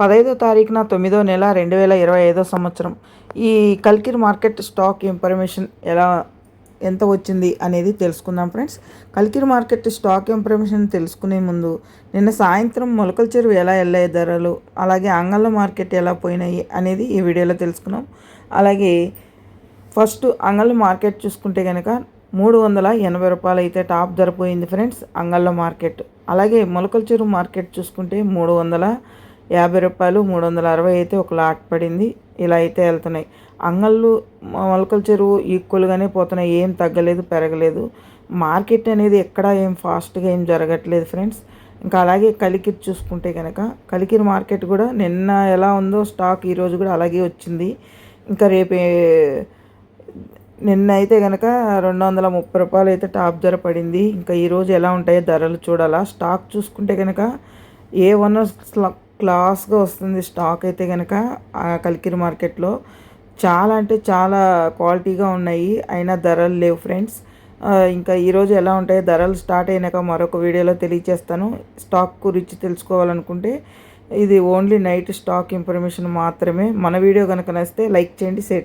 పదహైదో తారీఖున తొమ్మిదో నెల రెండు వేల ఇరవై ఐదో సంవత్సరం. ఈ కల్కిర్ మార్కెట్ స్టాక్ ఇన్ఫర్మేషన్ ఎలా ఎంత వచ్చింది అనేది తెలుసుకుందాం friends. Kalikiri market stock information తెలుసుకునే ముందు నిన్న సాయంత్రం మొలకల చెరువు ఎలా వెళ్ళాయి ధరలు అలాగే అంగళ్ళ మార్కెట్ ఎలా పోయినాయి అనేది ఈ వీడియోలో తెలుసుకున్నాం. అలాగే ఫస్ట్ అంగళ్ళ మార్కెట్ చూసుకుంటే కనుక మూడు వందల ఎనభై రూపాయలు అయితే టాప్ ధర పోయింది ఫ్రెండ్స్ అంగళ్ళ మార్కెట్. అలాగే మొలకల చెరువు మార్కెట్ చూసుకుంటే మూడు వందల యాభై రూపాయలు మూడు వందల అరవై అయితే ఒక లాట్ పడింది. ఇలా అయితే వెళ్తున్నాయి. అంగళ్ళు మొలకల చెరువు ఈక్వల్గానే పోతున్నాయి. ఏం తగ్గలేదు పెరగలేదు. మార్కెట్ అనేది ఎక్కడా ఏం ఫాస్ట్గా ఏం జరగట్లేదు ఫ్రెండ్స్. ఇంకా అలాగే కలికిరి చూసుకుంటే కనుక కలికిరి మార్కెట్ కూడా నిన్న ఎలా ఉందో స్టాక్ ఈరోజు కూడా అలాగే వచ్చింది. ఇంకా రేపు నిన్న అయితే కనుక రెండు వందల ముప్పై రూపాయలు అయితే టాప్ ధర పడింది. ఇంకా ఈరోజు ఎలా ఉంటాయో ధరలు చూడాలా. స్టాక్ చూసుకుంటే కనుక ఏ వన్ క్లాస్గా వస్తుంది స్టాక్ అయితే కనుక కలికిరి మార్కెట్లో. చాలా అంటే చాలా క్వాలిటీగా ఉన్నాయి. అయినా ధరలు లేవు ఫ్రెండ్స్. ఇంకా ఈరోజు ఎలా ఉంటాయో? ధరలు స్టార్ట్ అయినాక మరొక వీడియోలో తెలియజేస్తాను స్టాక్ గురించి తెలుసుకోవాలనుకుంటే ఇది ఓన్లీ నైట్ స్టాక్ ఇన్ఫర్మేషన్ మాత్రమే. మన వీడియో కనుక నచ్చితే లైక్ చేయండి షేర్ చేయండి.